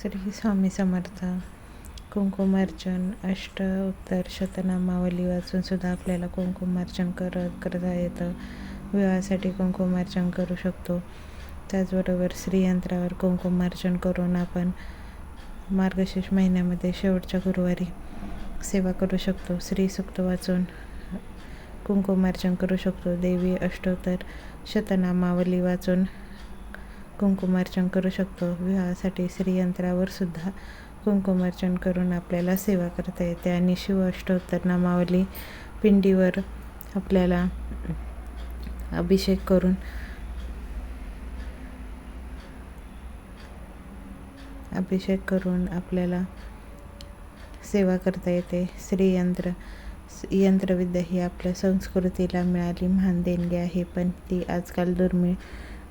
श्री स्वामी समर्थ. कुंकुमार्चन अष्ट उत्तर शतनामावली वाचून सुद्धा आपल्याला कुंकुमार्चन करत करता येतं. विवाहासाठी कुंकुमार्चन करू शकतो. त्याचबरोबर श्रीयंत्रावर कुंकुमार्चन करून आपण मार्गशीर्ष महिन्यामध्ये शेवटच्या गुरुवारी सेवा करू शकतो. श्री सुक्त वाचून कुंकुमार्चन करू शकतो. देवी अष्टोत्तर शतनामावली वाचून कुंकुमार्चन करू शकतो. विवाहासाठी श्रीयंत्रावर सुद्धा कुंकुमार्चन करून आपल्याला सेवा करता येते. आणि शिव अष्टोत्तर नामावली पिंडीवर आपल्याला अभिषेक करून अभिषेक करून आपल्याला सेवा करता येते. श्रीयंत्र यंत्रविद्या ही आपल्या संस्कृतीला मिळाली. महान देणगी आहे पण ती आजकाल दुर्मिळ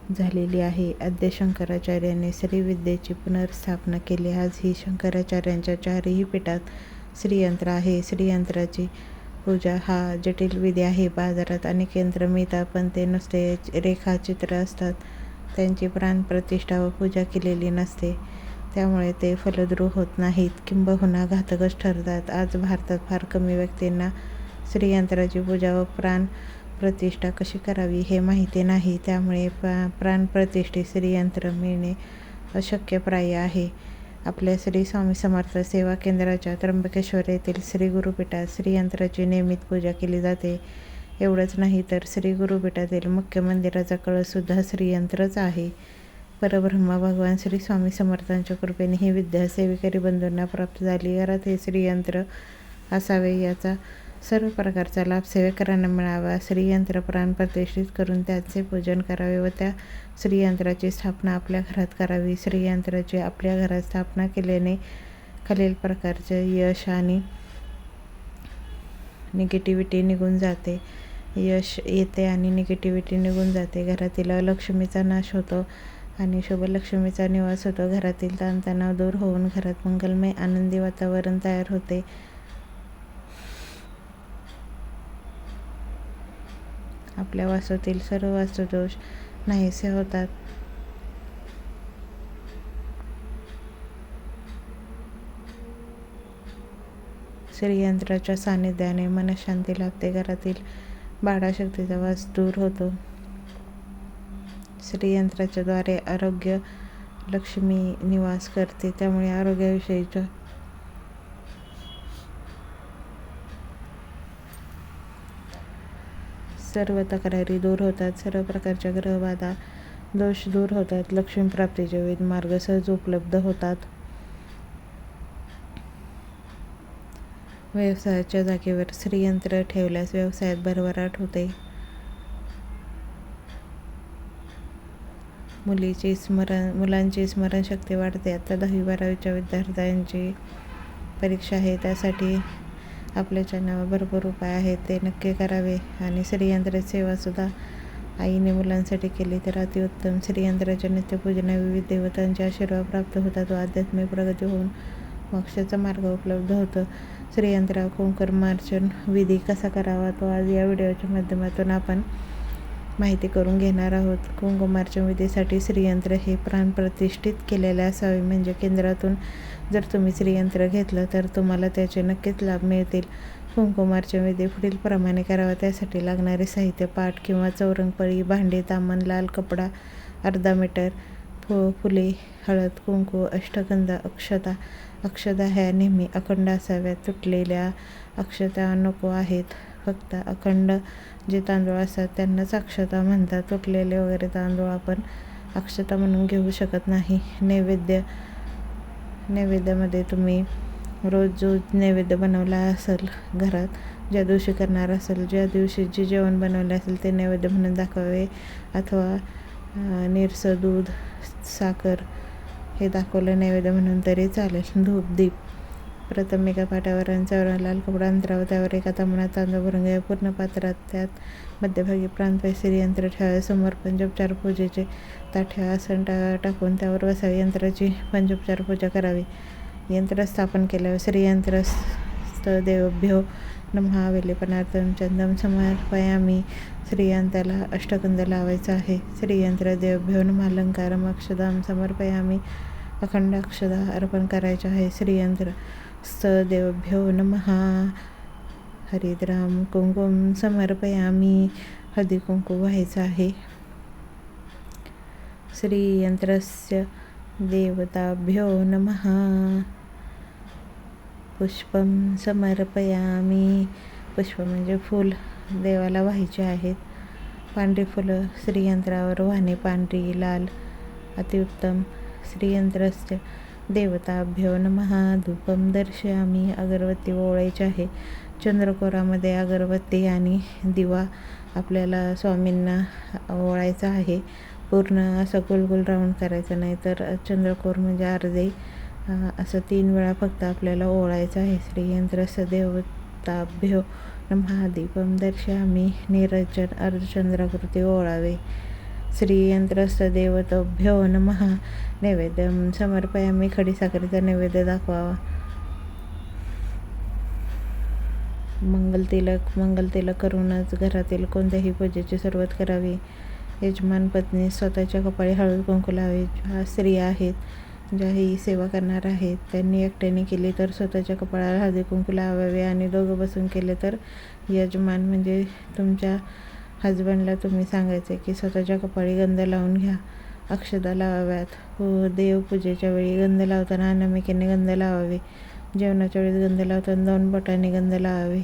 झालेली आहे. आद्य शंकराचार्याने श्रीविद्येची पुनर्स्थापना केली. आज ही शंकराचार्यांच्या चारही पीठात श्रीयंत्र आहे. श्रीयंत्राची पूजा हा जटिल विधी आहे. बाजारात अनेक यंत्र मिळतात पण ते नुसते. रेखाचित्र असतात. त्यांची प्राणप्रतिष्ठा व पूजा केलेली नसते. त्यामुळे ते फलद्रू होत नाहीत. किंबहुना घातकच ठरतात. आज भारतात फार कमी व्यक्तींना श्रीयंत्राची पूजा व प्राण प्रतिष्ठा कशी करावी हे माहिती नाही. त्यामुळे प्रा प्राणप्रतिष्ठे श्रीयंत्र मिळणे अशक्यप्राय आहे. आपल्या श्री स्वामी समर्थ सेवा केंद्राच्या त्र्यंबकेश्वर येथील श्री गुरुपीठात श्रीयंत्राची नियमित पूजा केली जाते. एवढंच नाही तर श्री गुरुपीठातील मुख्य मंदिराचा कळसुद्धा श्रीयंत्रच आहे. परब्रह्मा भगवान श्री स्वामी समर्थांच्या कृपेने ही विद्या सेविकरी बंधूंना प्राप्त झाली. घरात हे श्रीयंत्र असावे याचा सर्व प्रकारचा लाभ सेवेकरांना मिळावा. श्रीयंत्र प्राण प्रतिष्ठित करून त्याचे पूजन करावे व त्या श्रीयंत्राची स्थापना आपल्या घरात करावी. श्रीयंत्राची आपल्या घरात स्थापना केल्याने खालील प्रकारचे यश आणि निगेटिव्हिटी निघून जाते. यश येते आणि निगेटिव्हिटी निघून जाते. घरातील लक्ष्मीचा नाश होतो आणि शुभलक्ष्मीचा निवास होतो. घरातील ताणतणाव दूर होऊन घरात मंगलमय आनंदी वातावरण तयार होते. आपल्या वास्तूतील सर्व वास्तुदोष नाहीसे होतात. श्रीयंत्राच्या सानिध्याने मनशांती लाभते. घरातील बाळाशक्तीचा वास दूर होतो. श्रीयंत्राच्याद्वारे आरोग्य लक्ष्मी निवास करते. त्यामुळे आरोग्याविषयीच्या सर्व तक्रारी दूर होतात. सर्व प्रकारच्या ग्रहबाधा दोष दूर होतात. लक्ष्मीप्राप्तीचे विविध मार्ग सहज उपलब्ध होतात. व्यवसायाच्या जागेवर श्रीयंत्र ठेवल्यास व्यवसायात भरभराट होते. मुलीची स्मरण मुलांची स्मरणशक्ती वाढते. आता दहावी बारावीच्या विद्यार्थ्यांची परीक्षा आहे. त्यासाठी आपल्या चॅनलवर भरपूर उपाय आहेत. ते नक्की करावे. आणि श्रीयंत्र सेवासुद्धा आईने मुलांसाठी केली तर अतिउत्तम श्रीयंत्राच्या नित्यपूजना विविध देवतांचे आशीर्वाद प्राप्त होतात व आध्यात्मिक प्रगती होऊन मोक्षाचा मार्ग उपलब्ध होतो. श्रीयंत्रा कुंकर्मार्चन विधी कसा करावा? तो आज या व्हिडिओच्या माध्यमातून आपण माहिती करून घेणार आहोत. कुंकुमार्चन विधीसाठी श्रीयंत्र हे प्राण प्रतिष्ठित केलेले असावे. म्हणजे केंद्रातून जर तुम्ही श्रीयंत्र घेतलं तर तुम्हाला त्याचे नक्कीच लाभ मिळतील. कुंकुमार्चन विधी पुढील प्रमाणे करावा. त्यासाठी लागणारे साहित्य पाठ किंवा चौरंगपळी भांडी तामण लाल कपडा अर्धा मीटर फु फुले हळद कुंकू अष्टगंधा अक्षता अक्षता ह्या नेहमी अखंड असाव्यात. तुटलेल्या अक्षता नको आहेत. फक्त अखंड जे तांदूळ असतात त्यांनाच अक्षता म्हणतात. तुटलेले वगैरे तांदूळ आपण अक्षता म्हणून घेऊ शकत नाही. नैवेद्य नैवेद्यामध्ये तुम्ही रोज जो नैवेद्य बनवला असेल घरात ज्या दिवशी करणार असेल ज्या दिवशी जे जेवण बनवले असेल ते नैवेद्य म्हणून दाखवावे. अथवा निरसं दूध साखर हे दाखवलं नैवेद्य म्हणून तरी चालेल. धूप दीप. प्रथम एका पाटावर अंचावर लाल कपडा अंतरावर त्यावर एका तांबणात तांदूळ भरून घ्यावे पूर्ण पात्रात त्यात मध्यभागी प्राणपैसे यंत्र ठेवावे समोर पंचोपचार पूजेचे ताठ्या आसन टा टाकून त्यावर बसावे यंत्राची पंचोपचार पूजा करावी. यंत्र स्थापन केल्यावर श्रीयंत्र देवभ्यो नमहा वेलेपणार्थम चंदम समर्पयामी. श्रीयंत्राला अष्टकंद लावायचा आहे. श्रीयंत्र देवभ्यो नमहालंकारम अक्षदाम समर्पयामी. अखंड अक्षदा अर्पण करायचं आहे. श्रीयंत्र सदेवभ्यो नमः। हरिद्राम कुंकुम समर्पयामी। हळदी कुंकू व्हायचं आहे श्रीयंत्रस्य देवताभ्यो नमः। पुष्पं समर्पयामी। पुष्प म्हणजे फूल देवाला व्हायचे आहेत. पांढरी फुलं श्रीयंत्रावर वाहणे पांढरी लाल. अतिउत्तम श्रीयंत्रस्य देवताभ्यो नमः. धूपम दर्शयामी. अगरबत्ती ओळायची आहे. चंद्रकोरामध्ये अगरबत्ती आणि दिवा आपल्याला स्वामींना ओळायचा आहे. पूर्ण असं गोल राऊंड करायचं नाही तर चंद्रकोर म्हणजे अर्धे असं तीन वेळा फक्त आपल्याला ओळायचं आहे. श्रीयंत्र सदेवताभ्यो महादीपम दर्शयामी. निरजन अर्धचंद्राकृती ओळावे श्रीयंत्रस्तदेवतोभ्यो नमः. नैवेद्यम समर्पयामी खडीसाखरेचा नैवेद्य दाखवावा. मंगलतिलक मंगलतिलक करूनच घरातील कोणत्याही पूजेची सुरुवात करावी. यजमान पत्नी स्वतःच्या कपाळी हळद कुंकू लावे. ज्या स्त्रिया आहेत ज्या ही सेवा करणार आहेत त्यांनी एकट्याने केली तर स्वतःच्या कपाळाला हळदी कुंकू लावावे आणि दोघं बसून केले तर यजमान म्हणजे तुमच्या हजबंडला तुम्ही सांगायचे की स्वतःच्या कपाळी गंध लावून घ्या. अक्षदा लावाव्यात. हो देवपूजेच्या वेळी गंध लावताना अनामिकेने गंध लावावे. जेवणाच्या वेळेस गंध लावताना दोन बोटांनी गंध लावावे.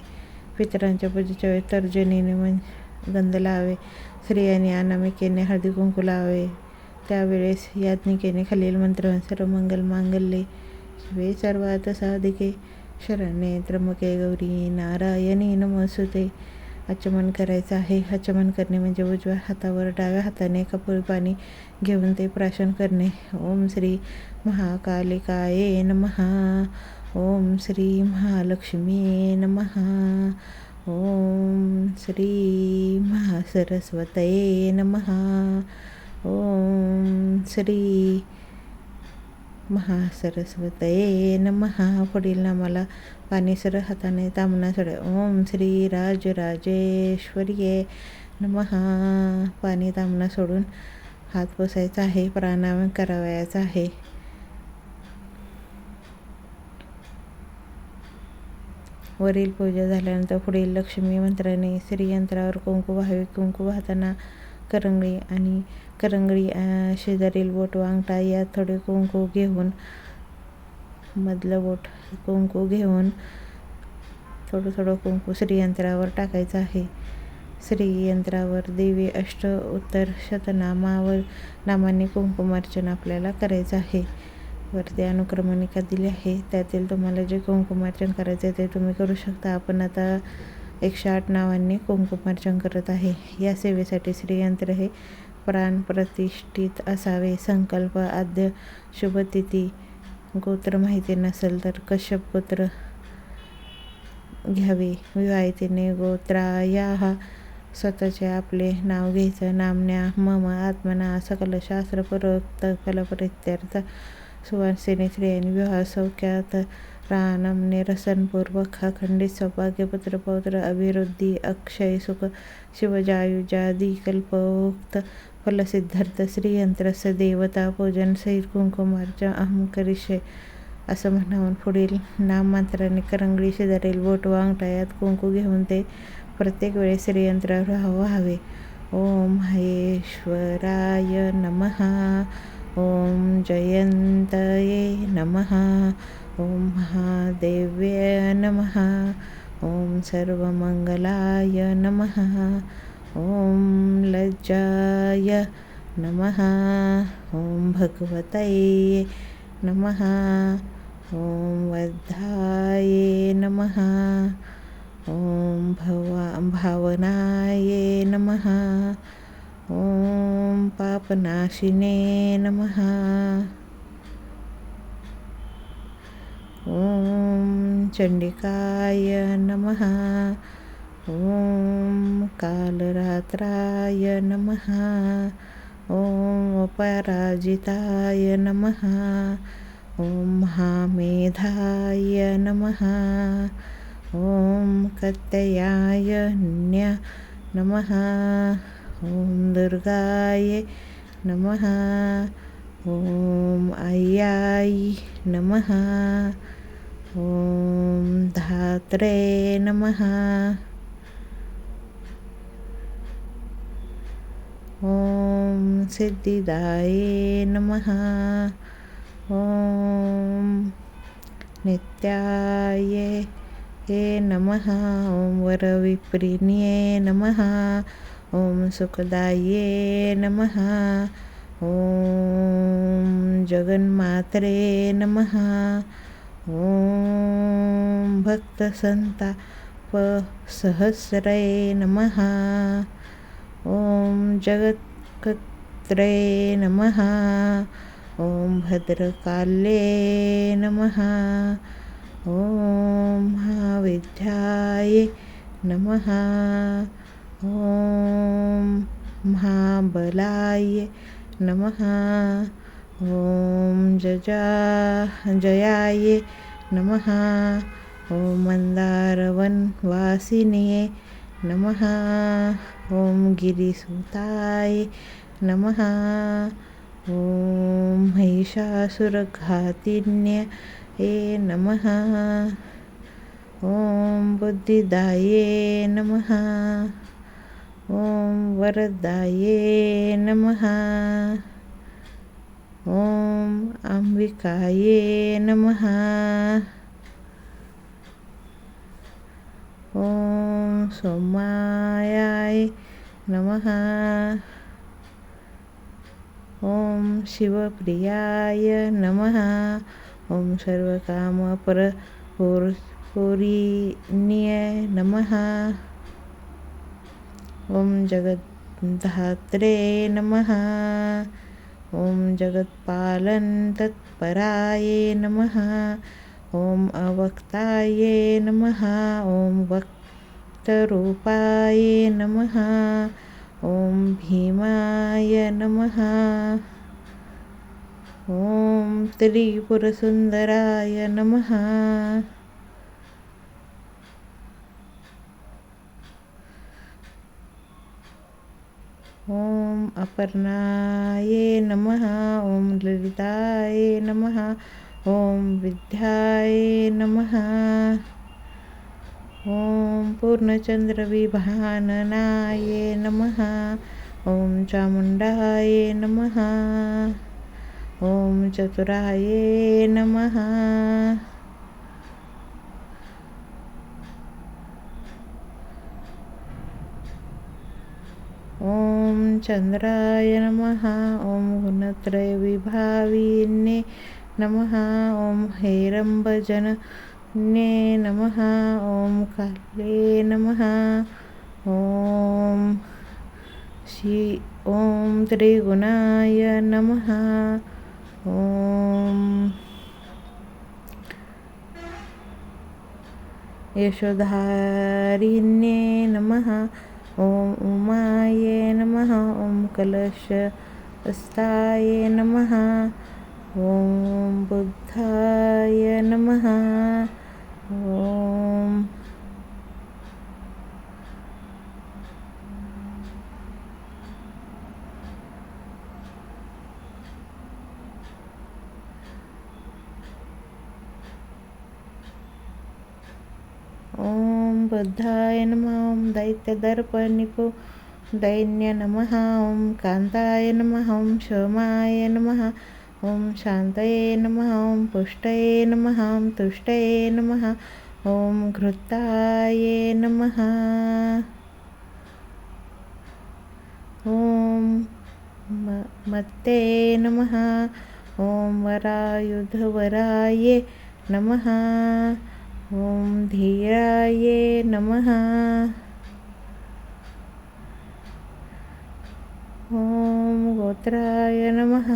पितरांच्या पूजेच्या वेळी तर्जनीने म्हणजे गंध लावावे. स्त्रियांनी अनामिकेने हळदी कुंकू लावावे. त्यावेळेस याज्ञिकेने खालील मंत्र सर्व मंगल मांगल्ये. शिवे सर्वात साधिके. शरण्ये त्र्यंबके गौरी नारायणी नमस्ते आचमन करायचं आहे. आचमन करणे म्हणजे उजव्या हातावर डाव्या हाताने कपूर पाणी घेऊन ते प्राशन करणे. ओम श्री महाकालिकाये नमहा ओम श्री महालक्ष्मी नमहा ओम श्री महासरस्वतये नमहा ओम श्री महासरस्वतये नमहा पुढील नामाला पाणी सर हाताने तामना सोडे ओम श्री राजराजेश्वरीये नमहा पाणी तामना सोडून हात पोसायचा आहे प्राणायाम करावयाचा आहे. वरील पूजा झाल्यानंतर पुढील लक्ष्मी मंत्राने श्रीयंत्रावर कुंकू व्हावे. कुंकू वाहताना करंगळी आणि करंगळी शेजारील बोट वांगटा यात थोडे कुंकू घेऊन मधलं बोट कुंकू घेऊन थोडं थोडं कुंकू श्रीयंत्रावर टाकायचं आहे. श्रीयंत्रावर देवी अष्ट उत्तर शतनामावर नामाने कुंकुमार्चन आपल्याला करायचं आहे. वरती अनुक्रमणिका दिली आहे? त्यातील तुम्हाला जे कुंकुमार्चन करायचं आहे ते तुम्ही करू शकता. आपण आता एकशे आठ नावांनी कुंकुमार्चन करत आहे. या सेवेसाठी श्रीयंत्र हे प्राण प्रतिष्ठित असावे. संकल्प आद्य शुभतिथी गोत्र माहिती नसेल तर कश्यप गोत्र घ्यावे. विवाहितीने गोत्रा या हा स्वतःचे आपले नाव घ्यायचं. नामन्या मम आत्मना सकल शास्त्रपूर्वक कलपरित्यर्थ सुवासिनी स्त्रियांनी विवाह सौख्यात राहणं निरसनपूर्वक अखंडित सौभाग्यपुत्र पौत्र अभिवृद्धी अक्षय सुख शिवजायुजादी कल्पोक्त फलसिद्धार्थ श्रीयंत्रस्य देवता पूजन सहित कुंकुमार्चन अहम करिष्ये असं म्हणावून पुढील नाममात्राने करंगळी शेजारील बोट वांगटायात कुंकू घेऊन ते प्रत्येक वेळेस श्रीयंत्रावर व्हावे ओम महेश्वराय नमः. ओम जयंतये नमः. ॐ महादेव्य नमः ॐ सर्वमङ्गलाय नमः ॐ लज्जाय नमः ॐ भगवतये नमः ॐ वद्धाये नमः ॐ भवा भावनाय नमः ॐ पापनाशिने नमः। ॐ चण्डिकाय नमः। ॐ कालरात्राय नमः। ॐ पराजिताय नमः। ॐ महामेधाय नमः। ॐ कत्तयाय नमः। ॐ दुर्गाय नमः। ॐ अय्याय नमः। ॐ धात्रे नमः। ॐ सिद्धिदाये नमः। ॐ नित्याय हे नमः। ॐ वरविप्रिण्ये नमः। ॐ सुखदाये नमः। ॐ जगन्मात्रे नमः। ॐ भक्तसन्तापसहस्रे नमः। ॐ जगत्कत्रे नमः। ॐ भद्रकाल्ये नमः। ॐ महाविद्याय नमः। ॐ महाबलाय नमः। ॐ जजा जयाये नमः। ॐ मन्दारवनवासिने नमः। ॐ गिरिसुताय नमः। ॐ महिषासुरघातिन्य ए नमः। ॐ बुद्धिदाये नमः। ॐ वरदाये नमः। ॐ अंबिकाये नमः। ॐ सोमायाय नमः। ॐ शिवप्रियाय नमः। ॐ सर्वकामपरपूरिण्य नमः। ॐ जगद्धात्रे नमः। ॐ जगत्पालन तत्पराय नमः। ॐ अवक्ताय नमः। ॐ वक्तरूपाय नमः। ॐ भीमाय नमः। ॐ त्रिपुरसुन्दराय नमः। ॐ अपर्णाय नमः ॐ ललिताय नमः ॐ विद्याय नमः। ॐ पूर्णचन्द्रविभाननाय नमः ॐ चामुण्डाय नमः ॐ चतुराय नमः। ॐ चन्द्राय नमः ॐ गुणत्रयविभाविन्ये नमः ॐ हेरम्बजनन्ये नमः ॐ काले नमः ॐ श्री ॐ त्रिगुणाय नमः ॐ यशोधारिण्ये नमः। ॐ उमाय नमः ॐ कलशस्ताय नमः ॐ बुद्धाय नमः ॐ ॐ बुद्धाय नमः ॐ दैत्यदर्पणिको दैन्य नमः ॐ कान्ताय नमः ॐ क्षमाय नमः ॐ शान्तये नमः ॐ पुष्टये नमः ॐ तुष्टये नमः ॐ घृताय नमः ॐ मत्ते नमः ॐ वरायुधवराय नमः ॐ धीराय नमः। ॐ गोत्राय नमः।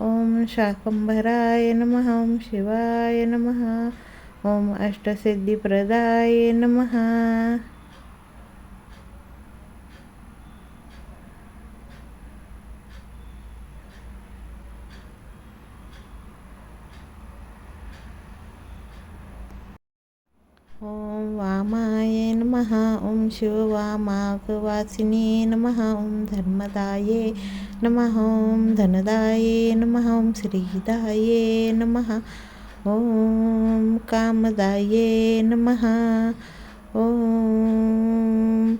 ॐ शाकम्भराय नमः ॐ शिवाय नमः ॐ अष्टसिद्धिप्रदाय नमः। ॐ वामाय नमः ॐ शिववामाकवासिने नमः ॐ धर्मदाये नमः ॐ धनदाये नमः ॐ श्रीदाये नमः ॐ कामदाये नमः ॐ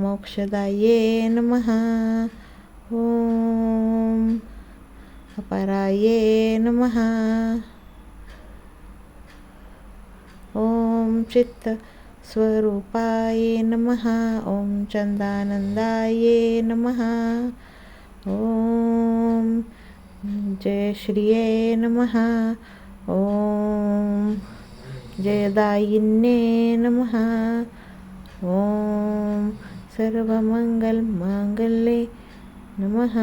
मोक्षदाये नमः ॐ अपराये नमः। ॐ चित्तस्वरूपाय नमः। ॐ चन्दानन्दाय नमः। ॐ जयश्रिये नमः। ॐ जयदायिन्ये नमः। ॐ सर्वमङ्गलमाङ्गल्ये नमः।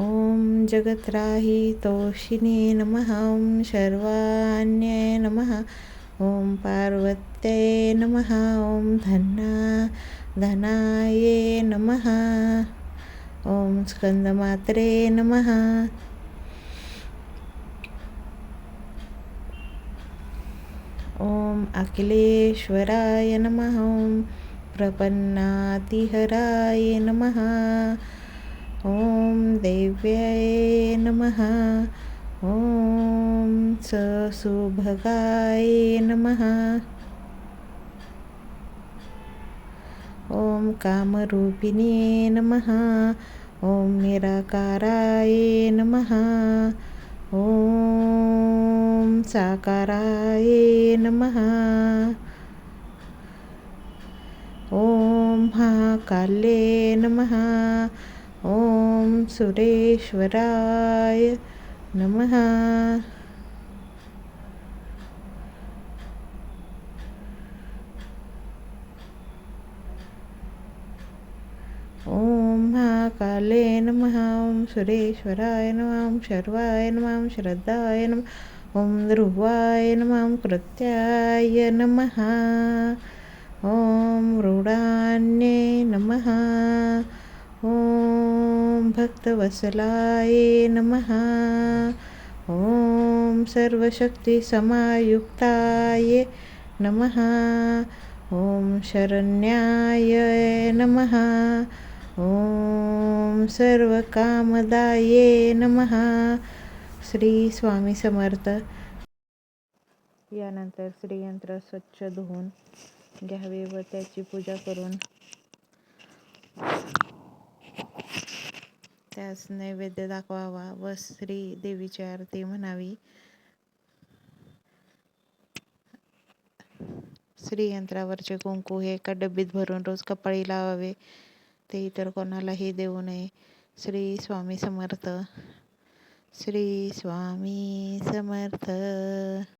ॐ जगत्राहितोषिणे नमः ॐ शर्वाण्ये नमः ॐ पार्वत्यै नमः ॐ धन्ना धनाये नमः ॐ स्कन्दमात्रे नमः। ॐ अखिलेश्वराय नमः ॐ प्रपन्नातिहराय नमः ॐ देव्याय नमः. ॐ ससुभगाय नमः. ॐ कामरूपिणे नमः. ॐ निराकाराय नमः. ॐ साकाराय नमः. ॐ महाकाल्ये नमः. ॐ सुरेश्वराय नमः ॐ महाकाले नमः ॐ सुरेश्वराय नमः ॐ शर्वाय नमः ॐ श्रद्धाय नमः ॐ ध्रुवाय नमः ॐ कृत्याय नमः ॐ मृडान्ये नमः ॐ भक्तवसलाय नमः। ॐ सर्वशक्तिसमायुक्ताय नमः। ॐ शरण्याय नमः। ॐ सर्वकामदाये नमः। श्री स्वामी समर्थ। यानंतर श्रीयंत्र स्वच्छ धुवून घ्यावे व त्याची पूजा करून त्यास नैवेद्य दाखवावा व श्री देवीची आरती म्हणावी. श्रीयंत्रावरचे कुंकू हे एका डब्बीत भरून रोज कपाळी लावावे. ते इतर कोणालाही देऊ नये. श्री स्वामी समर्थ. श्री स्वामी समर्थ.